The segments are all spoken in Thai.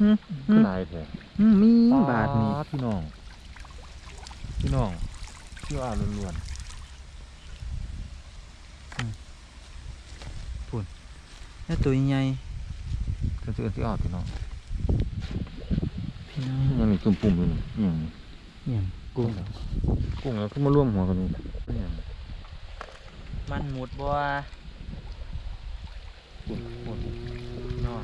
อืมคือหลายแท้อืมมีบาทนี่ป๊พี่น้อง พี่น้องพี่ว่าล้วนแล้วตัวใหญ่ๆคือคือที่ออกพี่น้องพี่น้องยังมีจุ่มปุ่มอยู่นี่อหย่างนี้เนี่ยกุ้งกุ้งแล้วขึ้นมาร่วมหัวกันนี่อหย่างมันหมุดบัวปุ่นปุ่นน้อง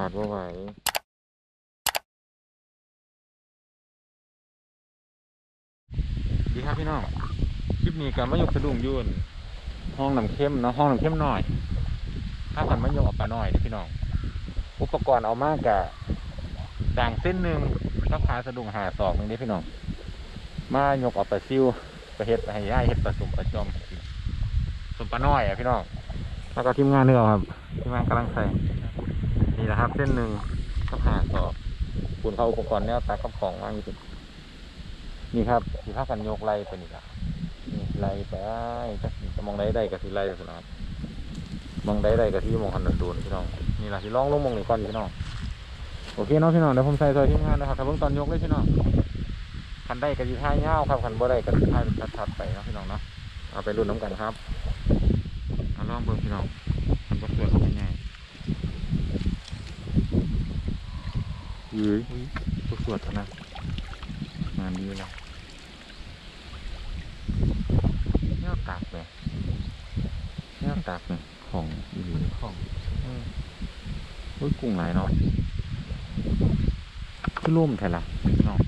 าดบ่ไหวดีครับพี่น้อง คลิปนี้การมายกสะดุ้งยืนห้องน้ำเข้มเนาะห้องน้ำเข้มหน่อย ถ้ากันมายกออกปลาหน่อยด้อพี่น้อง อุปกรณ์เอามากกะด่างเส้นหนึ่งต้องพาสะดุ้งหาสองหนึ่งเด้พี่น้อง มายกออกปลาซิวไปเฮ็ดให้ย่าเฮ็ดปลาสมปลาจอมสมปลาน้อยอะพี่น้อง แล้วก็ทีมงานเนื้อครับ ทีมงานกำลังใส่ นี่แหละครับ เส้นหนึ่งต้องหาสอบคุณเข้าอุปกรณ์แนวตากับของวางอยู่ตรงนี่ครับสีผ้ากันโยกไล่ไปนี่ละนี่ไล่ไปจะมองได้ได้กับสีไล่ไปนะครับมองได้ได้กับที่มองคันโดนพี่น้องนี่แหละที่ล่องลงมองหนึ่งก่อนพี่น้องโอเคเนาะพี่น้องเดี๋ยวผมใส่ซอยทีมงานนะครับถ้าเพิ่งตอนยกเลยพี่น้องคันได้กับสีท้ายเงาวครับคันบ่ได้กับสีท้ายเป็นชัดๆไปนะพี่น้องนะเอาไปรุ่นน้ำกันครับเอาลองเบิ่งพี่น้องคันบ่สวยเขาเป็นไงเฮ้ ยบ่สวยเท่านะงานดีเลยแนวตากเลยแนวตากเลยของอีหลีของอืมโอ้ยกุ้งหลายเนาะคือล่มแท้ละพี่น้อง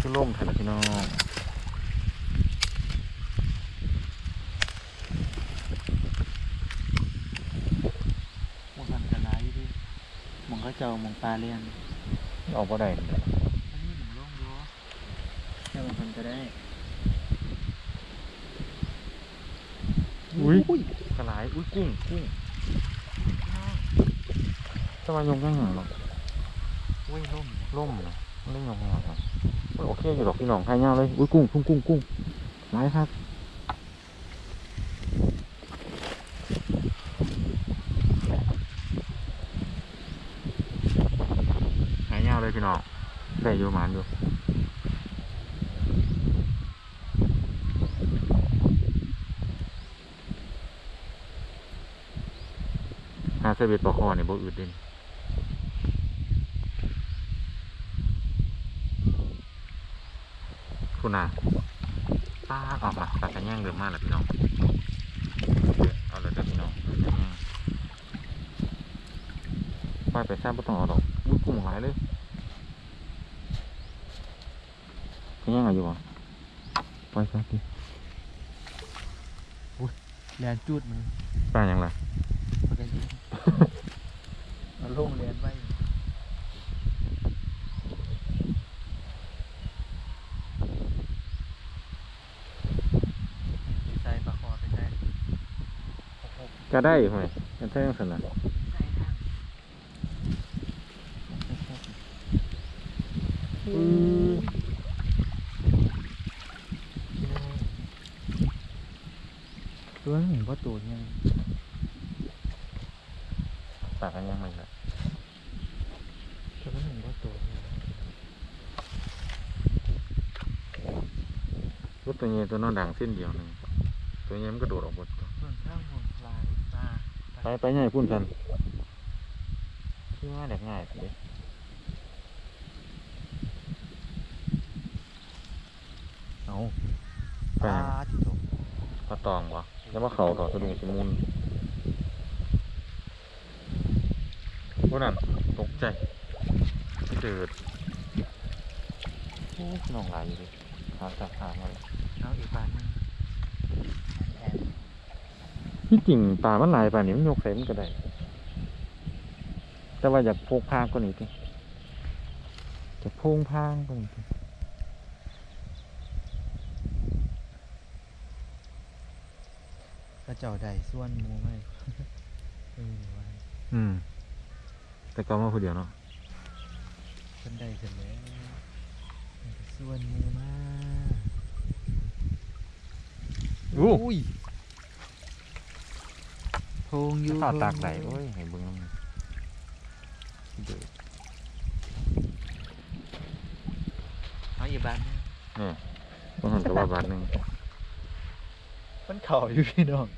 คือล่มแท้ละพี่น้อง มองกันกระไรดิ มองก็เจ้ามองปลาเลี้ยงออกบ่ได้อันนี้มองลงดูแค่มองกันก็ได้อุ้ยกระไรอุ้ยกุ้งกุ้งจะมายงยังไงหรออุ้ยล่มล่มนะไม่ได้ยงหรอกโอเคอยู่หรอกพี่น้องให้เงาเลยอุ้ยกุ้งกุ้งกุ้งกุ้งไม้ครับหายเงาเลยพี่น้อง ได้อยู่หมานอยู่หาเสบียดปลาคอเนี่ยบ่อืดเด่นคุณนาป้าออกมาปลากระแย่งเดิมมากเลยพี่น้องเอาเลยเด้อพี่น้องปลากระแย่งปไปแซ่บไม่ต้องเอาดอกอุ้ยกุ้งหลายเลยกระแย่งเอาอยู่วะปล่อยซะดิแลนจูดมันปลาอย่างไรปกติเอาลงแลนไว้ใส่ปลาคอไปใส่ก็ได้ไหมกันแท่งสนะใส่ห้างอือ ตัวหนึ่งก็ตัวยังปลากระแย่งมันเลยตัวหนึ่งก็ตัวยังรถตัวนี้ตัวนอนด่างเส้นเดียวหนึ่งตัวนี้มันกระโดดออกหมดตัวส่วนข้างบนลายตาไปไปง่ายพุ่นกันที่ง่ายแบบง่ายเลยเอา ปลาที่ตก ปลาตองวะแล้วว่า เขาต่อสะดุงสมุนพวกนั้นตกใจที่เดิดโอ้น้องไหลายอยู่ดิขาขาขามาเลยเอาอีกปลาหนึ่งที่จริงปลามันหลายปลานี่มันยกใส่มันก็ได้ แต่ว่าอยากพกพางกว่านี้ดิจะโพงพางกว่านี้ดิ ก็เจ้าใดส่วนหมูไหมเออว่าอืม แต่ก็มาคนเดียวเนาะขึ้นได้ขึ้นแล้วส่วนมือมาอู้ยโพงอยู่ข้าวตากโพงไหลอยู่โอ้ยให้เบิ่งนำเด้อเอาอยู่บ้านนะนี่บ่หันก็ว่าบาทหนึงมันเข่าอยู่พี่น้อง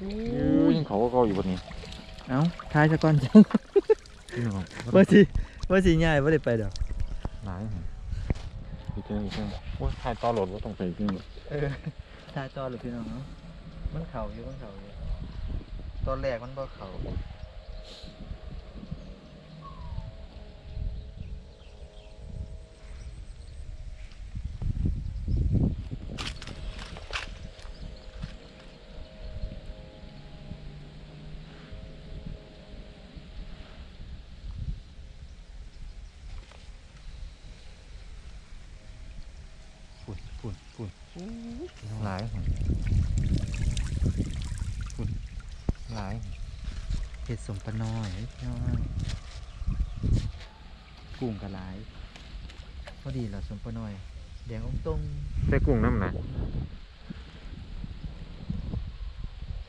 อู้ยเขาก็เขาอยู่บนนี้ เอาทาย ซะก่อนจังพี่น้องว่าสิว่าสิง่ายว่าได้ไปดอกหลายหั่นอีกเจ้าอีกเจ้าโอ้ยถ่ายต่อโหลดว่าต้องไปจริงเออทายต่อหรือพี่น้องเนาะมันเข่าอยู่มันเข่าอยู่ตอนแรกมันบ่เข่า ฝุ่นฝุ่นฝุ่นหลายหั่นฝุ่นหลาย เห็ด สมปะน้อยพี่น้องกุ้งกระหลายพอดีเหราสมปะน้อย แดงองตรงใส่กุ้งน้ำนะ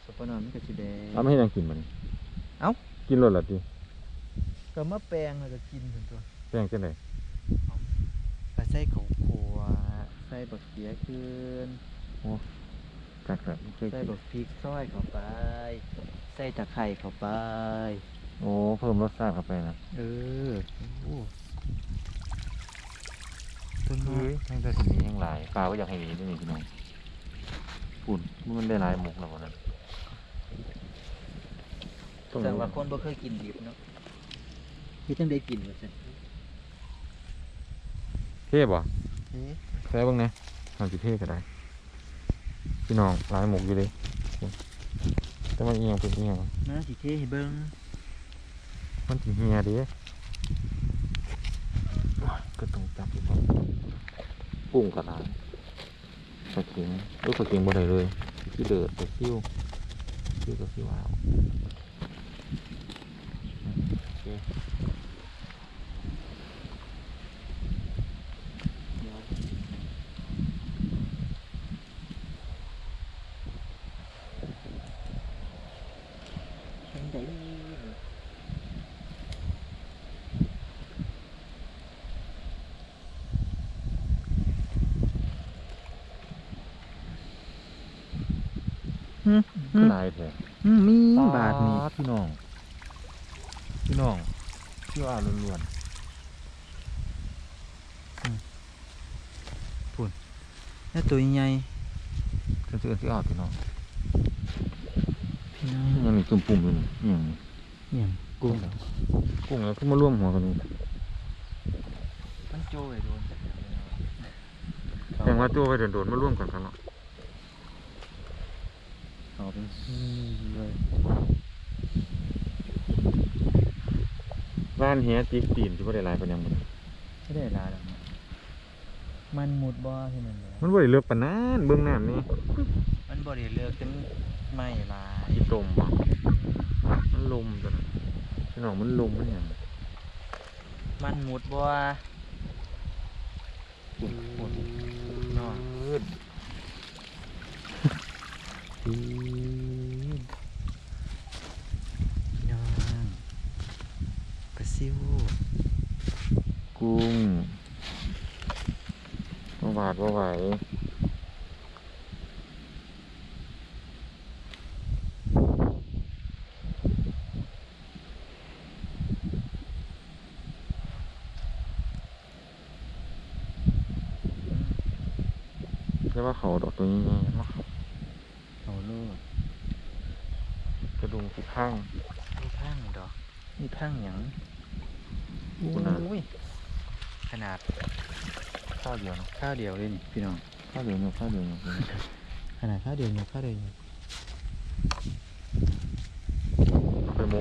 สมปะน้อยมันก็สีแดงเอาไม่ให้ยังกินมันเอ้ากินรสละดิก็มาแปลงแล้วก็กินส่วนตัวแป้งจังไดก็ใส่ข้าวคั่วใส่บักเขียคืนจั กแบบไม่เคยใส่กินบักพริกซอยเข้าไป ใส่ตะไคร้เข้าไป โอ้เพิ่มรสชาติเข้าไปนะเออโอ้ต้นไม้เฮ้ยแม่งได้สิ่งนี้ยังหลายปลาก็อยากให้มีด้วยนี่พี่น้องฝุ่นมันได้หลายหมกแล้ววันนั้นต้องแต่ว่าคนบ่เคยกินดิบเนาะคือจังได้กินว่าซั่นเทพบ่ เอ๊ะแซ่เบ้างนะทำสิเทพก็ได้ พี่น้องหลายหมกอยู่เลย แต่มันเอียงเป็นเอียงนะสิเทให้เบิ่งมันถึงเฮียเดิก็ต้องจับอีกบ่ปุ้งกระดาษปลาเข็งเอ้ยปลาเข็งบ่ได้เลยที่เดือดปลาซิ่วซิ่วกับซิ่วเอาโอเค จังได๋อืม คือหลายแท้ อืมมีบาทนี่ พี่น้อง พี่น้องซิ่วเอาล้วนแล้วตัวใหญ่ๆจะเจอซิ่วเอาพี่น้องพี่น้องยังมีตุ่มปุ่มอยู่นี่อหย่างเนี่ยกุ้งกุ้งแล้วขึ้นมาร่วมหัวกันนี่มันโจ้ยโดนจับแสดงว่าตัวไปโดนๆมาร่วมกันครับเนาะเขาเป็นซี่เลย บ้านเฮียจิกตีนที่บ่ได้หลายปานยังบ่ได้ไม่ได้ลาแล้วนะมันหมุดบ่ที่นั่นเลยมันบ่ได้เลือกปานนั้นเบื้องน้ำนี่มันบ่ได้เลือกจนไม่ลายที่ตมบ่มันลมตัวนั้นพี่น้องมันลมมันหยังมันหมุดบ่หมุดนอนปีนยองปลาซิว กุ้งบ่บาดบ่ไหวเรียกว่าเขาดอกตัวนี้ไงเนาะเอาโลดกระดุมสิข้างมีพังดอกมีพังหยังขนาดอุ้ย ขนาดข้าวเดียวเนาะข้าวเดียวเลยนี่พี่น้องข้าวเดียวเนาะข้าวเดียวเนาะขนาดข้าวเดียวเนี่ยข้าวเดียวเนี่ย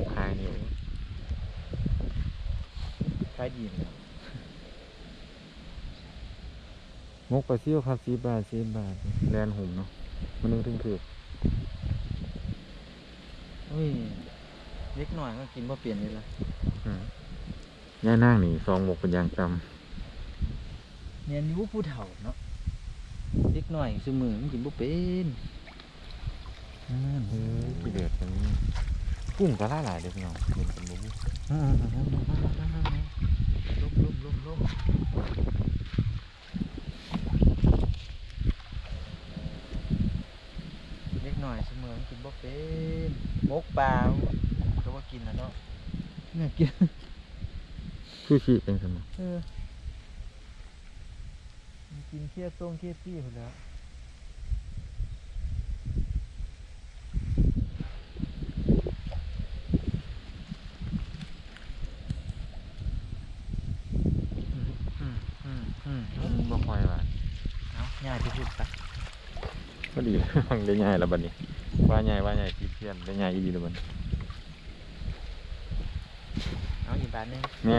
กขายนี่คล้ายดีนแล้วมกปลาซิ่วครับ10บาท10บาทแลนหุ่มเนาะมันนึงถึงถืออุ้ยเล็กหน่อยก็กินบ่เปลี่ยนเลยละอืมย่านั่งนี่ซองหมกเป็นอย่างจ เนียนอยู่ผู้เฒ่าเนาะเล็กหน่อยซื้อมือมันกินบ่เป็นำอ่าเฮ้ยขี้เดือดตรงนี้กุ้งก็หลายหลายๆเด้อพี่น้องเห็นกันบ่บุลุกลุกลุกลุกเล็กหน่อยซื้อมือมันกินบ่เป็นมกปลาก็ว่ากินนะเนาะเนี่ยกินซูชิเป็นสมเออมัน กินเครียดต้งเครียดปี้หมดแล้วอืมอืมอืมอืมบ่คอยว่าเอาง่ายที่สุดปะก็ดีฟังได้ง่ายแล้วบัดนี้ ว่าใหญ่ว่าใหญ่ที่เพี้ยนได้ง่ายอีดีแล้วบัดนี้เอาอีกบาทหนึงแม่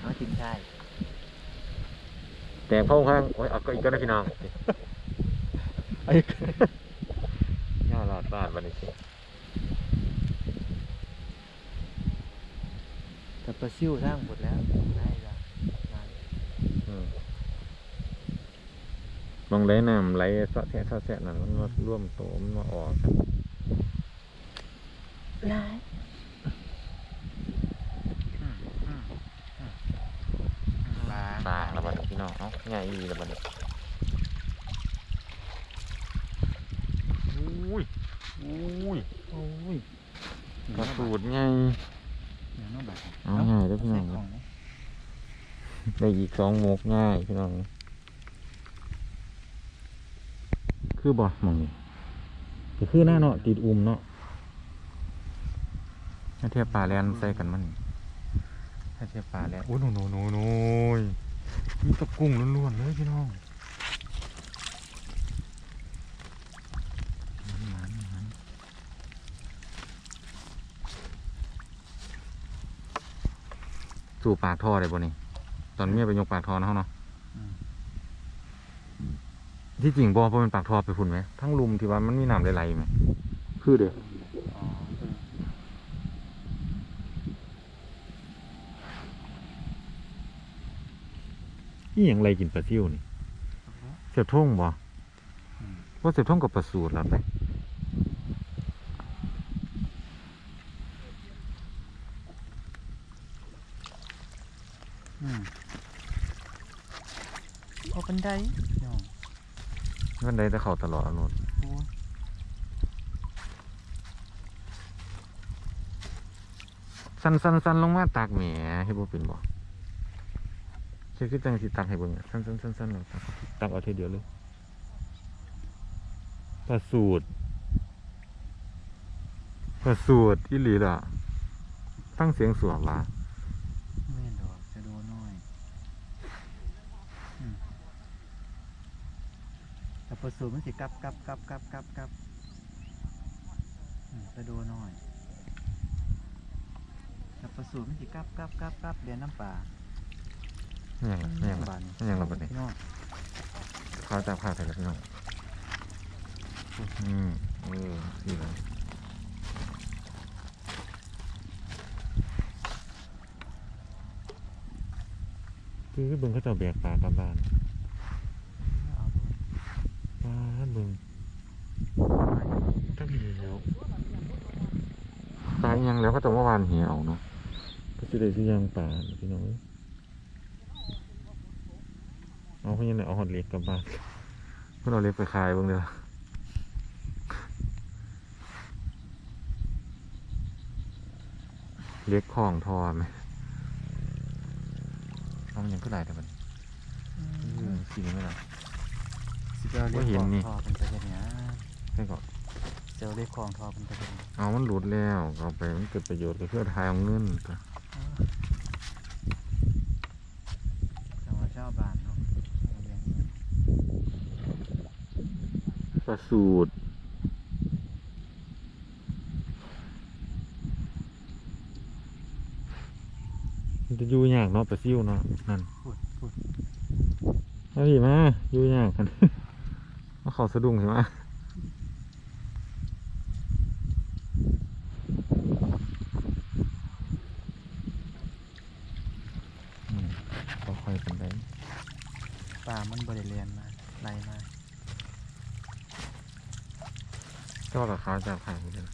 เอาจิ้มใช่ แต่พ่อข้างโอ้ยเอาก็อีกก็ได้พี่น้องไอ้ย่าลาดบ้านบัดนี้สิแต่ปลาซิ่วสร้างหมดแล้วได้ละมาอืมมองไหลน้ำไหลเสาะแสะเสาะแสะนั่นมันมาร่วมโตมันมาออกกันร้ายอืมอืมอืมปลา ปลาแล้วบัดนี้พี่น้องเอ้าง่ายอีดีแล้วบัดนี้อุ้ยอุ้ย โอ้ย กระสูดง่าย เดี๋ยวน้องบาท เอาง่ายเด้อพี่น้อง ใส่ของนะ ได้อีกสองหมกง่ายพี่น้อง คือบ่หมองนี้ก็คือหน้าเนาะติดอุ้มเนาะถ้าเทียบปลาแลนใส่กันมันนี่ถ้าเทียบปลาแลนโอ้ยหนูหนูหนูหนูยมีแตะกุ้งล้วนๆเลยพี่น้องมันๆมันๆสู่ปากท่อได้บ่นี่ ตอนเมียไปยกปากท่อนะเขาเนาะที่จริงบ่เพราะมันปากท่อไปพุ่นไหมทั้งลุมที่ว่ามันมีน้ำไหลๆไหมคือเด้ออ๋อเออนี่ยังไรกินปลาซิ่วนี่เสียบท่งบ่อืมว่าเสียบท่งกับปลาสูตรแล้วไป อืม เอาบันไดน้องมันได้แต่เขาตลอดอนุนโอ้ยสั้นสั้นสั้นลงมาตากแหมให้บ่เป็นบ่ใช่คือจังสิตักให้เบิ่งอะสั้นสั้นสั้นสั้นลงตักตักเอาเทเดียวเลยปลาสูตรปลาสูตรอีหลีล่ะตั้งเสียงสวกล่ะ แม่นดอกจะโดนน้อยอืม แต่พอสูบมันสิกลับกลับกลับกลับกลับกลับอืมจะโดนน้อยแต่พอสูบมันสิกลับกลับกลับกลับเรียนน้ำปลาไม่ยังล่ะไม่ยังล่ะบานไม่ยังล่ะบัดนี้พี่น้องข้าวจับข้าวใส่แล้วพี่น้องอืมเออดีเลยคือเบิ่งเขาเจ้าแบกปลากลับบ้าน เอาด้วย ปลา เบิ่งตั้งดีแล้วปลาอีหยังแล้วก็ต้องว่าวานเหี่ยวเนาะก็สิได้สิยังปลาพี่น้องเอ้ยเอาเพิ่นยังไงเอาหอดเล็กกลับบ้านเพิ่นเอาเล็กไปขายเบิ่งเด้อเล็กของทอไหมเอามันยังขึ้นไหลแต่มันอืเอมอสีนี้ไม่ได้ สิไปเรียบคลองทอเป็นไะเห็นนะใช่ก่อนเจอเรียบคลองทอเป็นไะเห็นเอามันหลุดแล้วเอาไปมันเกิดประโยชน์กับเพื่อทายเอาเงินตัวจังหวัดเจ้าบ้านเนาะเลี้ยงเงินประสูตรจะอยู่ยากเนาะประซิ่วเนาะนั่นพูดพูดเอาดิมาอยู่ยากกัน เขาสะดุ้งใช่ไหมอืมค่อยๆกันไปปลามันบริเรียนมาไล่มาก็กับเขาจะขายไปเลย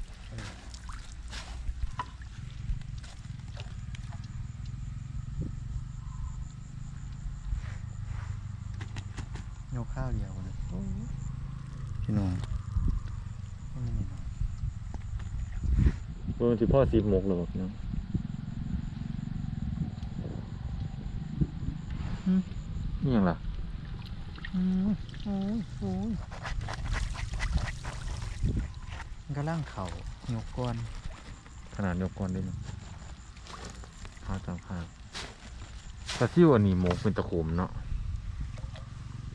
โยกข้าวเดียวเลยพี่น้องไม่มีหน่อย ว่า มันสิพ่อซีบหมกหรอเนาะนี่ยังล่ะอืมโอ้ยโอ้ยมันก็ล่างเข่ายกก้อนขนาดยกก้อนได้มั้ยข้าวจังข้าวปลาซิวอันนี้หมกเป็นตะขมเนาะ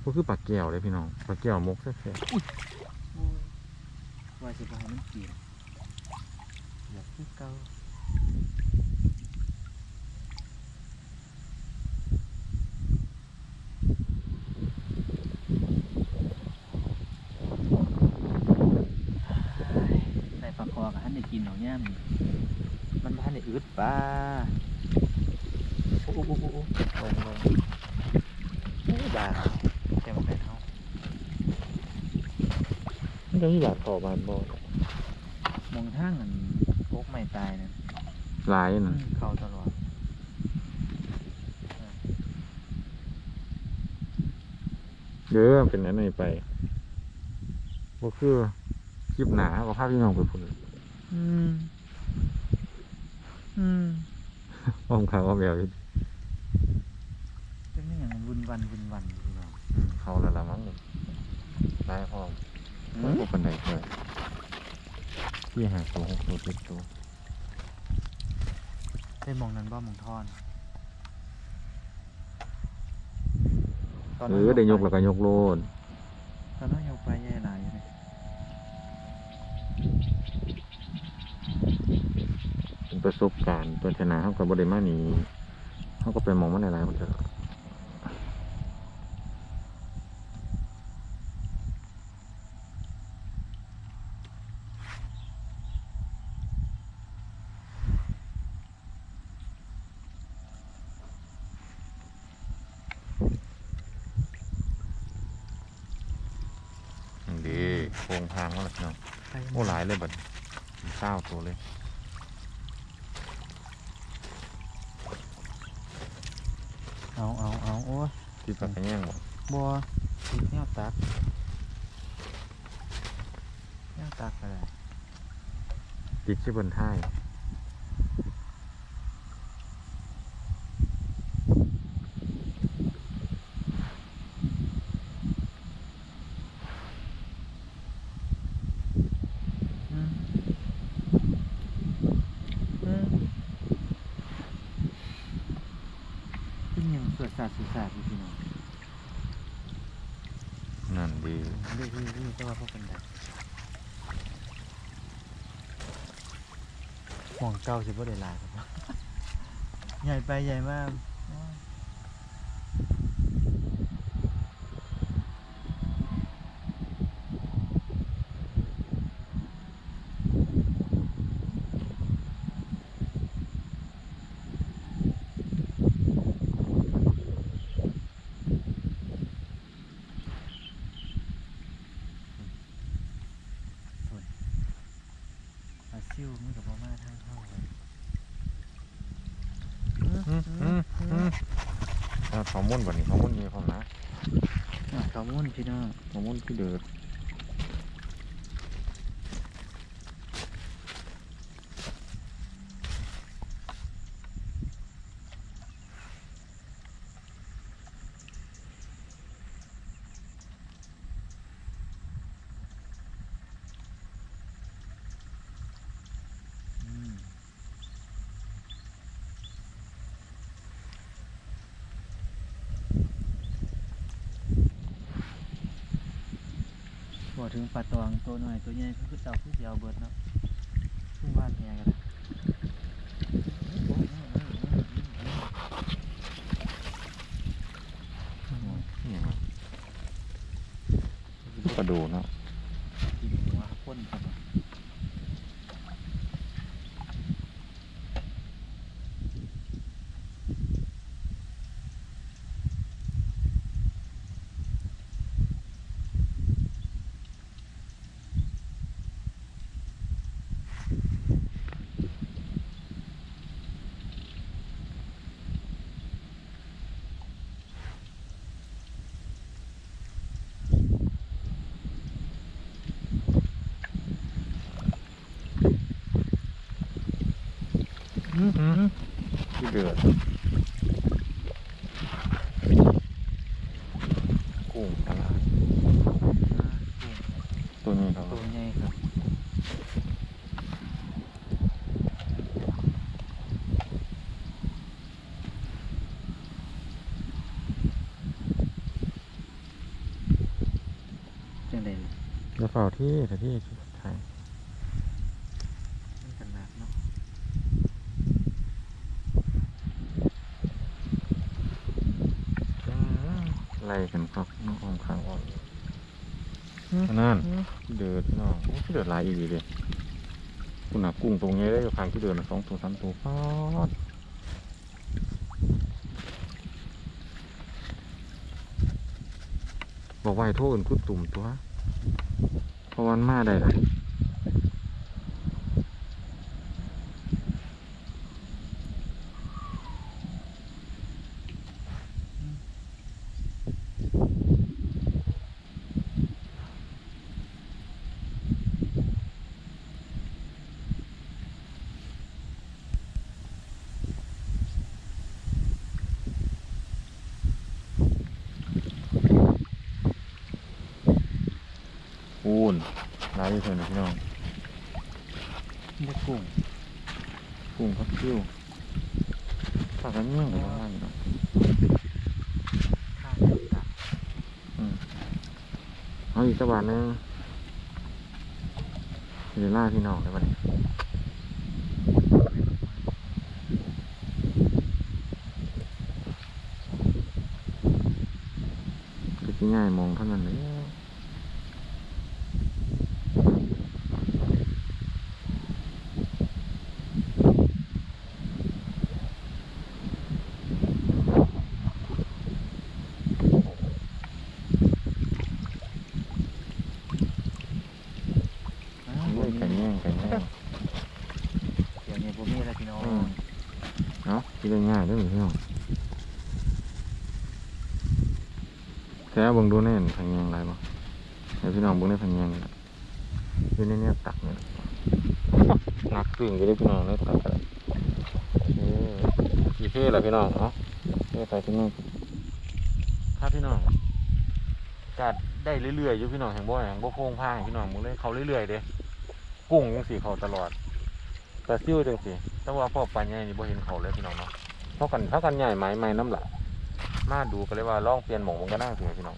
ก็คือปลาแก้วเลยพี่น้องปลาแก้วหมกแซ่บว่าสิบให้มันกินอยา กคือเก่าใส่ปลาคอกับท่านได้กินหรอย่ามนี่มันท่านได้อึดปลาโอ้โหโอ้โหโอ้โหลงลงโอ้บาแค่มันเป็นเท่าๆมันจะมีบาดคอบาดบอมองทางอันโกก ไม่ตายนะหลายน่ะเข้าตลอดเด้อเป็นอันไหนไปก็คือคลิปหนาก็พาพี่น้องไปพุ่นอืม อืมอ้อมข่าวอ้อมแอวอยู่เป็นไม่อย่างวุ่นวันวุ่นวันอยู่เนาะอืมเขาและละมั้งได้พร้อมมันก็เป็นไหนเลยที่หาตัวหกตัวเจ็ดตัว ได้มองนั้นบ่มองทอนเออได้ยกแล้วก็ยกโลดตอนนั้นยกไปแย่หลายอยู่เลยเป็นประสบการณ์ตัวชนะเขากับบริมาหนีเขาก็ไปมองมันในลายมันเถอะดีโครงทางว่าล่ะเนาะ ไป โอ้หลาย เลยบัดเก้าตัวเลยเอาเอาเอาโอ้ยที่ปากกระแย่งบอกบัวติดแนวตักแนวตักอะไรติดที่บนท้าย อืมอืมเป็นอย่างสวดศาสตร์สื่อศาสตร์อยู่พี่น้อง นั่นดี เรื่อยๆเรื่อยๆแต่ว่าพวกเป็นแบบห่วง เก่าสิบ่ได้หลายครับ ใหญ่ไปใหญ่มากอ้าวปลาซิวมันกับมาทางเข้าเลย อืมอืมอืมอ่า ข้าวมุ่นวันนี้ข้าวมุ่นมีความนะอะข้าวมุนพี่น้องข้าวมุ่นที่เดือด ถึงปลาตวงตัวหน่อยตัวใหญ่คือเต่าคือเดียวเบิดเนาะซึ่งบ้านแพงกันนะ ก็ดูเนาะ กินหัวพ่นครับ ที่เดือดกุ้งตลาดตัวนี้ครับตัวใหญ่ครับจังได๋แล้วเฝ้าที่แต่ที่ไทย มันกันหนักเนาะ ไล่กันครับน้องออมข้างอ่อนนั่นที่เดือดพี่น้องโอ้ที่เดือดหลายอีกเลยคุณน่ะกุ้งตรงนี้ได้อยู่ข้างที่เดือดนะสองตัวสามตัวป๊อดบอกว่าให้โทษอื่นคุดตุ่มตัวเพราะวันมาได้เลย อูน ร้ายที่สุดนะพี่น้องบ่กุ้งกุ้งพักคิ้วฝากกันเมี่ยงกันบ้างเนาะข้างกับตาเอาอีกสักบาทหนึงเดี๋ยวล่าพี่น้องได้ปะเนี่ยก็ที่ง่ายมองเท่านั้นเลยเลื่อยไก่แง่งไก่แง่ง เดี๋ยวนี้บ่มีแล้วพี่น้อง อืม เนได้ง่ายด้วยพี่น้องแค่เบิ่งดูแน่นพังแยงไรบ่ให้พี่น้องเบิ่งได้พังแยงนี่ล่ะอยู่ในเนี้ยตักเนี่ยหนักตึงก็ได้พี่น้องได้ตักอะไรกี่เท่ละพี่น้องเนาะเท่ใส่ที่นี่ครับพี่น้องกัดได้เรื่อยๆอยู่พี่น้องแห่งบ่แห่งบ่โพงพางพี่น้องมึงเลยเขาเรื่อยๆเด้กุ้งจังสีเขาตลอด ปลาซิ่วจังสิแต่ว่าพ่อปลาใหญ่นี่บ่เห็นเขาเลยพี่น้องเนาะเท่ากันเท่ากันใหญ่ไหมไหมน้ำหละมาดูก็เลยว่าล่องเปลี่ยนหมองมันก็น่าสิพี่น้อง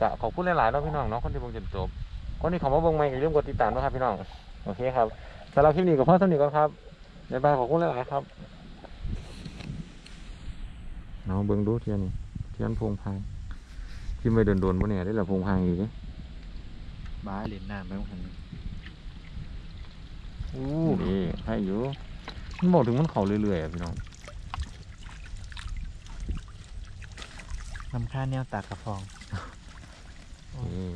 กะขอบคุณหลายๆเนาะพี่น้องเนาะคนที่เบิ่งจนจบคนที่เขามาเบิ่งใหม่ก็อย่าลืมกดติดตามนะครับพี่น้องโอเคครับสำหรับคลิปนี้ก็พอเท่านี้ก่อนครับบ๊ายบายขอบคุณหลายๆครับเอาเบิ่งดูเทียนนี่เทียนพงพางที่ไม่โดนๆบ่เนี่ยได้ละพงพางอีกเด้บ้าเล่นน้ำไปบ่ทั โอ้ให้อยู่มันบอกถึงมันเข่าเรื่อยๆอะพี่น้องนำค่าแนวตากกระฟองนี่